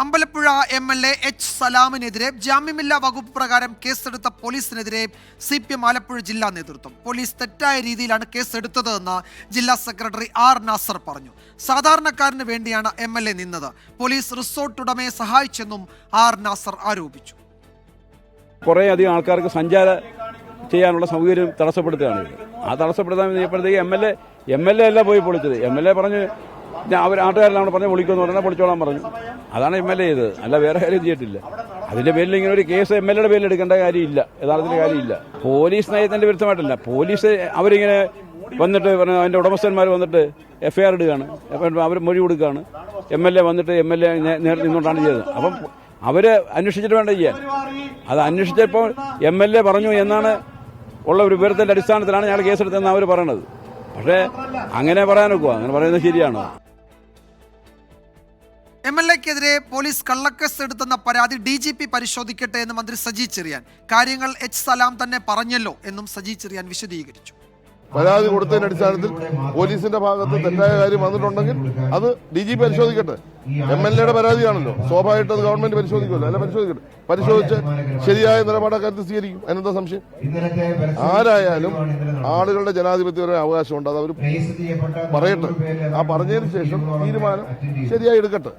Ambalappuzha M L A H സലാമിനെതിരെ ജാമ്യമില്ലാ വകുപ്പ് പ്രകാരം കേസെടുത്ത പോലീസിനെതിരെ സി പി എം ആലപ്പുഴ ജില്ലാ നേതൃത്വം. പോലീസ് തെറ്റായ രീതിയിലാണ് കേസെടുത്തതെന്ന് ജില്ലാ സെക്രട്ടറി ആർ നാസർ പറഞ്ഞു. സാധാരണക്കാരന് വേണ്ടിയാണ് എം എൽ എ നിന്നത്. പോലീസ് റിസോർട്ട് ഉടമയെ സഹായിച്ചെന്നും ആർ നാസർ ആരോപിച്ചു. കുറേ അധികം ആൾക്കാർക്ക് സഞ്ചാര ചെയ്യാനുള്ള സൗകര്യം തടസ്സപ്പെടുത്തുകയാണ് ആ തടസ്സപ്പെടുത്താൻ M L A M L A അല്ല പോയി പൊളിച്ചത്. എം എൽ എ പറഞ്ഞ് ഞാൻ അവർ നമ്മൾ പറഞ്ഞ് വിളിക്കുമെന്ന് പറഞ്ഞാൽ പൊളിച്ചോളാൻ പറഞ്ഞു. അതാണ് എം എൽ എ ചെയ്തത്. അല്ല വേറെ കാര്യം ചെയ്തിട്ടില്ല. അതിന്റെ പേരിൽ ഇങ്ങനെ ഒരു കേസ് എം എൽ എയുടെ പേരിൽ എടുക്കേണ്ട കാര്യമില്ല. യഥാർത്ഥത്തിൽ കാര്യമില്ല. പോലീസ് നയത്തിന്റെ വിരുദ്ധമായിട്ടല്ല. പോലീസ് അവരിങ്ങനെ വന്നിട്ട് പറഞ്ഞു അതിന്റെ ഉടമസ്ഥന്മാർ വന്നിട്ട് എഫ്ഐആർ ഇടുകയാണ്. അവർ മൊഴി കൊടുക്കുകയാണ്. എം എൽ എ വന്നിട്ട് എം എൽ എ നേരെ നിന്നുകൊണ്ടാണ് ചെയ്തത്. അപ്പം അവർ അന്വേഷിച്ചിട്ട് വേണ്ട ചെയ്യാൻ? അത് അന്വേഷിച്ചപ്പോൾ എം എൽ എ പറഞ്ഞു എന്നാണ് ഉള്ള ഒരു വിവരത്തിന്റെ അടിസ്ഥാനത്തിലാണ് ഞങ്ങൾ കേസെടുത്തതെന്ന് അവർ പറയണത്. പക്ഷേ അങ്ങനെ പറയാനൊക്കെ? അങ്ങനെ പറയുന്നത് ശരിയാണോ? എം എൽ എക്കെതിരെ പോലീസ് കള്ളക്കേസ് എടുത്തെന്ന പരാതി ഡി ജി പി പരിശോധിക്കട്ടെ എന്ന് മന്ത്രി സജി ചെറിയാൻ. കാര്യങ്ങൾ എച്ച് സലാം തന്നെ പറഞ്ഞല്ലോ എന്നും സജി ചെറിയാൻ വിശദീകരിച്ചു. പരാതി കൊടുത്തതിന്റെ അടിസ്ഥാനത്തിൽ പോലീസിന്റെ ഭാഗത്ത് തെറ്റായ കാര്യം വന്നിട്ടുണ്ടെങ്കിൽ അത് ഡി ജി പരിശോധിക്കട്ടെ. എം എൽ എയുടെ പരാതിയാണല്ലോ. സ്വാഭാവികമായിട്ട് അത് ഗവൺമെന്റ് പരിശോധിക്കുമല്ലോ. അല്ല പരിശോധിക്കട്ടെ. പരിശോധിച്ച് ശരിയായ നിലപാട് അക്കാര്യത്തിൽ സ്വീകരിക്കും. അതിനെന്താ സംശയം? ആരായാലും ആളുകളുടെ ജനാധിപത്യപരമായ അവകാശമുണ്ട്. അത് അവർ പറയട്ടെ. ആ പറഞ്ഞതിന് ശേഷം തീരുമാനം ശരിയായി എടുക്കട്ടെ.